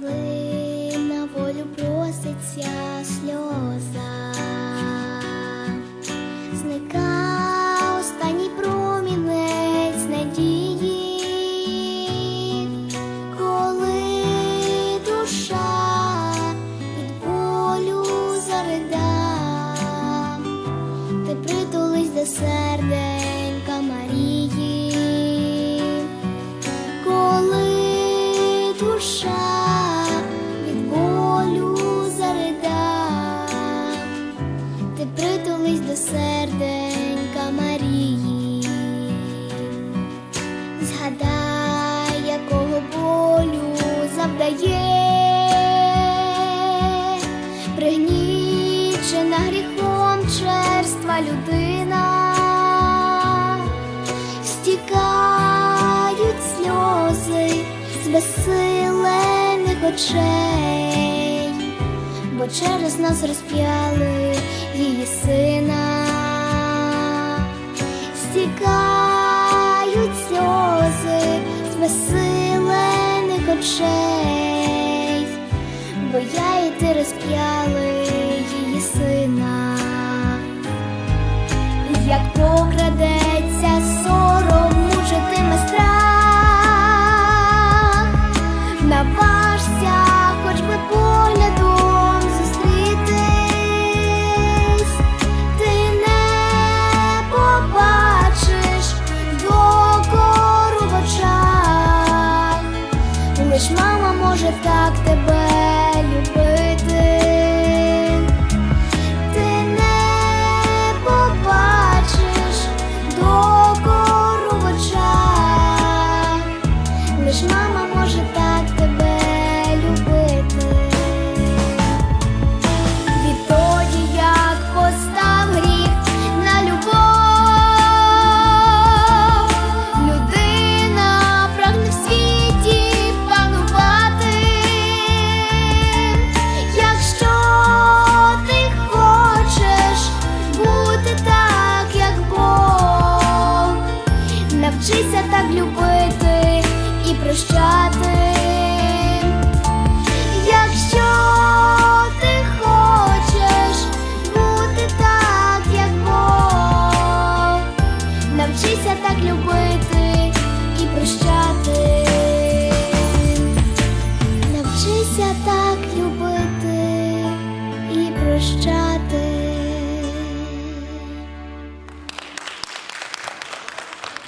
злилася сльоза, зника останній промінець надії, коли душа від болю зарида, ти притулись до серденька Марії, коли душа людина, стікають сльози з безсилених очей, бо через нас розп'яли її сина, стікають сльози з безсилених очей, бо я і ти розп'яли як прокрадеться сором, мучитиме страх, наважся, хоч би поглядом зустрітись, ти не побачиш докору в очах, лиш мама може так тебе любити. Так любити і прощати.